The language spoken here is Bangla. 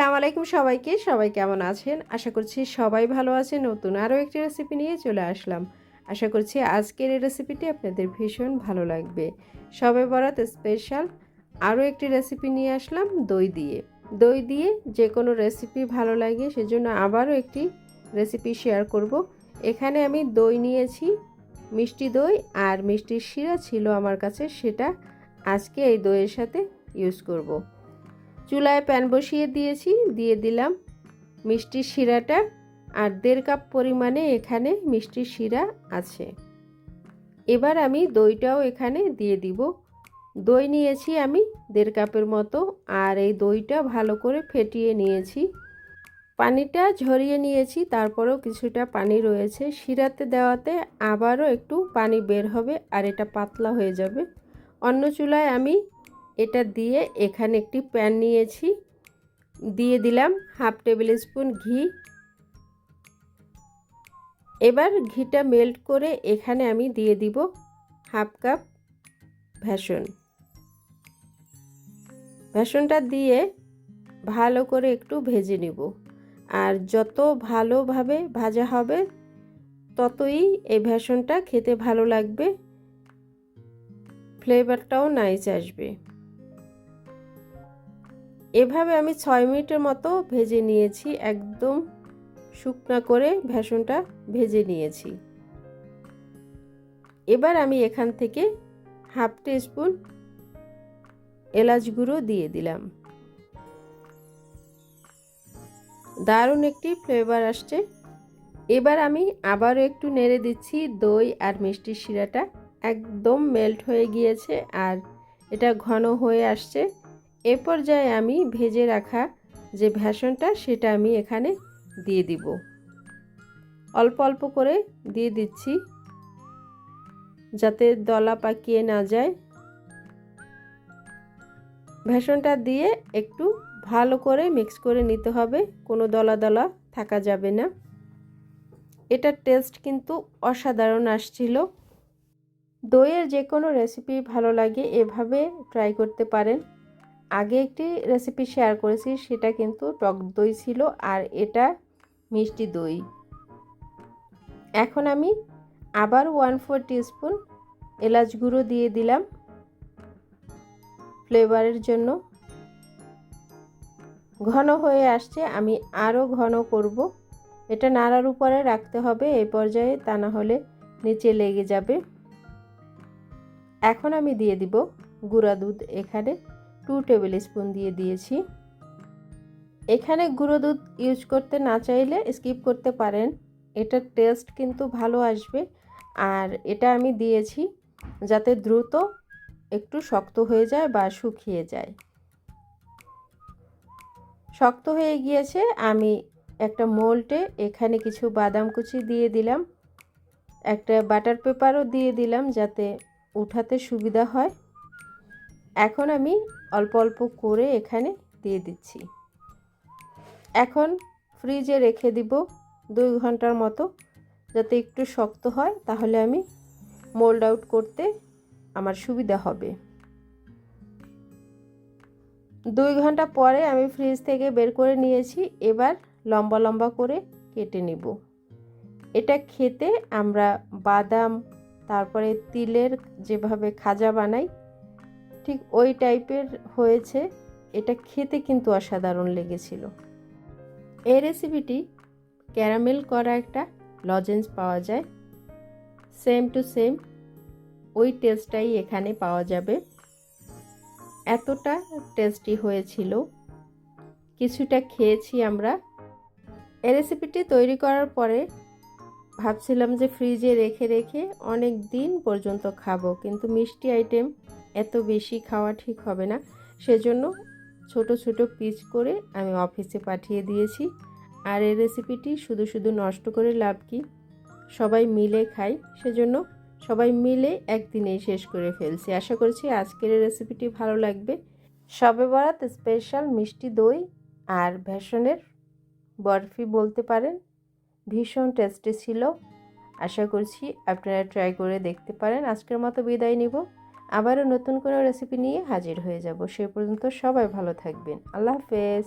আসসালামু আলাইকুম সবাইকে। সবাই কেমন আছেন? আশা করছি সবাই ভালো আছেন। নতুন আরও একটি রেসিপি নিয়ে চলে আসলাম। আশা করছি আজকের এই রেসিপিটি আপনাদের ভীষণ ভালো লাগবে। সবে বরাত স্পেশাল আরও একটি রেসিপি নিয়ে আসলাম, দই দিয়ে। দই দিয়ে যে কোনো রেসিপি ভালো লাগে সেজন্য আবারও একটি রেসিপি শেয়ার করব। এখানে আমি দই নিয়েছি, মিষ্টি দই আর মিষ্টির শিরা ছিল আমার কাছে, সেটা আজকে এই দইয়ের সাথে ইউজ করব। চুলায় প্যান বসিয়ে দিয়েছি, দিয়ে দিলাম মিষ্টির শিরাটা। আর দেড় কাপ পরিমাণে এখানে মিষ্টির শিরা আছে। এবার আমি দইটাও এখানে দিয়ে দিব। দই নিয়েছি আমি দেড় কাপের মতো, আর এই দইটা ভালো করে ফেটিয়ে নিয়েছি। পানিটা ঝরিয়ে নিয়েছি, তারপরেও কিছুটা পানি রয়েছে। শিরাতে দেওয়াতে আবারও একটু পানি বের হবে, আর এটা পাতলা হয়ে যাবে। অন্য চুলায় আমি এটা দিয়ে এখানে একটি প্যান নিয়েছি। দিয়ে দিলাম হাফ টেবিল স্পুন ঘি। এবার ঘিটা মেল্ট করে এখানে আমি দিয়ে দিব হাফ কাপ ভ্যাসন ভ্যাসনটা দিয়ে ভালো করে একটু ভেজে নিব। আর যত ভালোভাবে ভাজা হবে, ততই এই ভ্যাসনটা খেতে ভালো লাগবে, ফ্লেভারটাও নাইস আসবে। এভাবে আমি ছয় মিনিটের মতো ভেজে নিয়েছি, একদম শুকনা করে ভ্যাসনটা ভেজে নিয়েছি। এবার আমি এখান থেকে হাফ টি স্পুন এলাচ গুঁড়ো দিয়ে দিলাম। দারুণ একটি ফ্লেভার আসছে। এবার আমি আবারও একটু নেড়ে দিচ্ছি, দই আর মিষ্টির শিরাটা একদম মেল্ট হয়ে গিয়েছে আর এটা ঘন হয়ে আসছে। এ পর্যায়ে আমি ভেজে রাখা যে ভ্যাসনটা সেটা আমি এখানে দিয়ে দিব। অল্প অল্প করে দিয়ে দিচ্ছি, যাতে দলা পাকিয়ে না যায়। ভ্যাসনটা দিয়ে একটু ভালো করে মিক্স করে নিতে হবে, কোনো দলা দলা থাকা যাবে না। এটার টেস্ট কিন্তু অসাধারণ আসছিল। দইয়ের যে কোনো রেসিপি ভালো লাগে, এভাবে ট্রাই করতে পারেন। আগে একটি রেসিপি শেয়ার করেছি, সেটা কিন্তু টক দই ছিল আর এটা মিষ্টি দই। এখন আমি আবার ওয়ান ফোর টিস্পুন এলাচ গুঁড়ো দিয়ে দিলাম ফ্লেভারের জন্য। ঘন হয়ে আসছে, আমি আরও ঘন করব। এটা নাড়ার উপরে রাখতে হবে এই পর্যায়ে তা না হলে নিচে লেগে যাবে। এখন আমি দিয়ে দিব গুঁড়া দুধ এখানে। টু টেবিল স্পুন দিয়ে দিয়েছি। এখানে গুঁড়ো দুধ ইউজ করতে না চাইলে স্কিপ করতে পারেন। এটার টেস্ট কিন্তু ভালো আসবে। আর এটা আমি দিয়েছি যাতে দ্রুত একটু শক্ত হয়ে যায় বা শুকিয়ে যায়। শক্ত হয়ে গিয়েছে, আমি একটা মোল্টে এখানে কিছু বাদাম কুচি দিয়ে দিলাম। একটা বাটার পেপারও দিয়ে দিলাম যাতে উঠাতে সুবিধা হয়। এখন আমি অল্প অল্প করে এখানে দিয়ে দিচ্ছি। এখন ফ্রিজে রেখে দিব দুই ঘণ্টার মতো। যাতে একটু শক্ত হয়, তাহলে আমি মোল্ড আউট করতে আমার সুবিধা হবে। দুই ঘণ্টা পরে আমি ফ্রিজ থেকে বের করে নিয়েছি। এবার লম্বা লম্বা করে কেটে নিব। এটা খেতে আমরা বাদাম, তারপরে তিলের যেভাবে খাজা বানাই ঠিক ওই টাইপের হয়েছে। এটা খেতে কিন্তু অসাধারণ লেগেছিল। এই রেসিপিটি ক্যারামেল করা একটা লজেন্স পাওয়া যায়। সেম টু সেম ওই টেস্টটাই এখানে পাওয়া যাবে। এতটা টেস্টি হয়েছিল। কিছুটা খেয়েছি আমরা। এই রেসিপিটি তৈরি করার পরে ভাবছিলাম যে ফ্রিজে রেখে রেখে অনেক দিন পর্যন্ত খাব। কিন্তু মিষ্টি আইটেম এত বেশি খাওয়া ঠিক হবে না। সেজন্য ছোট ছোট পিস করে আমি অফিসে পাঠিয়ে দিয়েছি। আর এই রেসিপিটি শুধু শুধু নষ্ট করে লাভ কি? সবাই মিলে খাই। সেজন্য সবাই মিলে একদিনেই শেষ করে ফেলছি। আশা করছি আজকের রেসিপিটি ভালো লাগবে। সবে বরাত স্পেশাল মিষ্টি দই আর ভ্যাসনের বরফি বলতে পারেন। ভীষণ টেস্টি ছিল। আশা করছি আপনারা ট্রাই করে দেখতে পারেন। আজকের মতো বিদায় নিব। আবারও নতুন কোনো রেসিপি নিয়ে হাজির হয়ে যাব। সে পর্যন্ত সবাই ভালো থাকবেন। আল্লাহ হাফেজ।